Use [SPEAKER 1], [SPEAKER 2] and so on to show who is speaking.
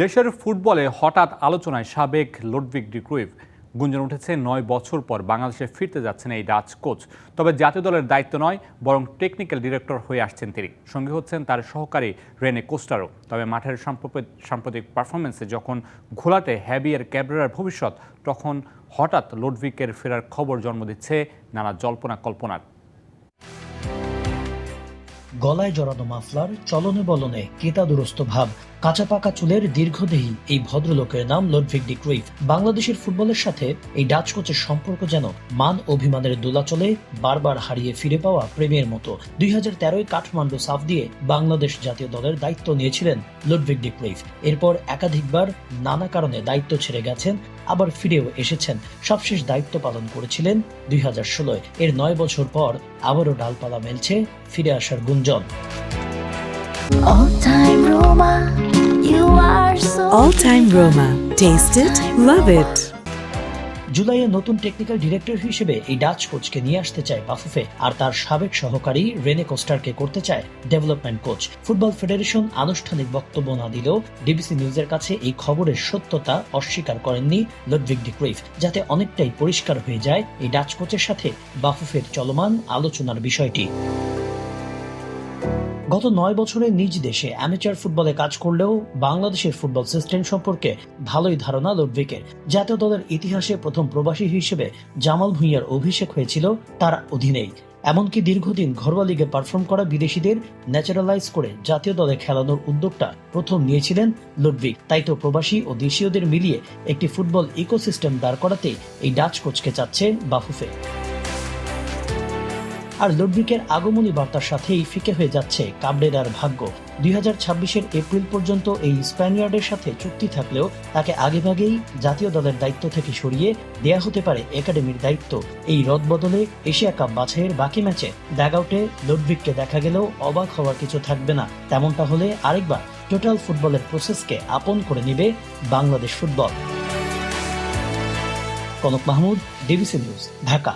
[SPEAKER 1] দেশের ফুটবলে হঠাৎ আলোচনায় সাবেক লোডভিক ডি ক্রুইভ গুঞ্জন উঠেছে, নয় বছর পর বাংলাদেশে ফিরতে যাচ্ছেন এই ডাচ কোচ। তবে জাতীয় দলের দায়িত্ব নয়, বরং টেকনিক্যাল ডিরেক্টর হয়ে আসছেন তিনি। সঙ্গে হচ্ছেন তার সহকারী রেনে কোস্টারও তবে মাঠের সাম্প্রতিক পারফরমেন্সে যখন ঘোলাটে হ্যাবিয়ার ক্যাবরেরার ভবিষ্যৎ, তখন হঠাৎ লোডভিকের ফেরার খবর জন্ম দিচ্ছে নানা জল্পনা কল্পনার।
[SPEAKER 2] গলায় জড়ানো মাফলার, চলনে বলনে কেতাদুরস্ত ভাব কাঁচা পাকা চুলের দীর্ঘদেহী এই ভদ্রলোকের নাম লডভিক ডি ক্রুইফ। বাংলাদেশের ফুটবলের সাথে এই ডাচ কোচের সম্পর্ক যেন মান অভিমানের দোলাচলে বারবার হারিয়ে ফিরে পাওয়া প্রেমের মতো। দুই হাজার তেরোয় কাঠমান্ডু সাফ দিয়ে বাংলাদেশ জাতীয় দলের দায়িত্ব নিয়েছিলেন লডভিক ডি ক্রুইফ। এরপর একাধিকবার নানা কারণে দায়িত্ব ছেড়ে গেছেন আবার ফিরেও এসেছেন। সবশেষ দায়িত্ব পালন করেছিলেন দুই হাজার ষোলোয়। এর নয় বছর পর আবারও ডালপালা মেলছে ফিরে আসার গুঞ্জন।
[SPEAKER 3] All time Roma, you are so
[SPEAKER 4] All Time Roma. Taste it, love it.
[SPEAKER 2] জুলাইয়ে নতুন টেকনিক্যাল ডিরেক্টর হিসেবে এই ডাচ কোচকে নিয়ে আসতে চায় বাফুফে আর তার সাবেক সহকারী রেনে কোস্টারকে করতে চায় ডেভেলপমেন্ট কোচ ফুটবল ফেডারেশন আনুষ্ঠানিক বক্তব্য না দিলেও ডিবিসি নিউজের কাছে এই খবরের সত্যতা অস্বীকার করেননি লডভিক ডি ক্রুইফ যাতে অনেকটাই পরিষ্কার হয়ে যায় এই ডাচ কোচের সাথে বাফুফের চলমান আলোচনার বিষয়টি গত নয় বছরে নিজ দেশে অ্যামেচার ফুটবলে কাজ করলেও বাংলাদেশের ফুটবল সিস্টেম সম্পর্কে ভালোই ধারণা লডভিকের জাতীয় দলের ইতিহাসে প্রথম প্রবাসী হিসেবে জামাল ভুঁইয়ার অভিষেক হয়েছিল তার অধীনেই। এমনকি দীর্ঘদিন ঘরোয়া লিগে পারফর্ম করা বিদেশিদের ন্যাচারালাইজ করে জাতীয় দলে খেলানোর উদ্যোগটা প্রথম নিয়েছিলেন লুডভিক তাই তো প্রবাসী ও দেশীয়দের মিলিয়ে একটি ফুটবল ইকোসিস্টেম দাঁড় করাতে এই ডাচ কোচকে চাচ্ছে বাফুফে। আর লুডভিকের আগমনী বার্তার সাথেই ফিকে হয়ে যাচ্ছে কাবরেরার ভাগ্য। দুই হাজার ছাব্বিশের এপ্রিল পর্যন্ত এই স্প্যানিয়ার্ডের সাথে চুক্তি থাকলেও তাকে আগেভাগেই জাতীয় দলের দায়িত্ব থেকে সরিয়ে দেয়া হতে পারে একাডেমির দায়িত্ব। এই রদবদলে এশিয়া কাপ বাছাইয়ের বাকি ম্যাচে ড্যাগআউটে লুডভিককে দেখা গেলেও অবাক হওয়ার কিছু থাকবে না। তেমনটা হলে আরেকবার টোটাল ফুটবলের প্রসেসকে আপন করে নেবে Bangladesh football. Konok Mahmud, DBC news, Dhaka.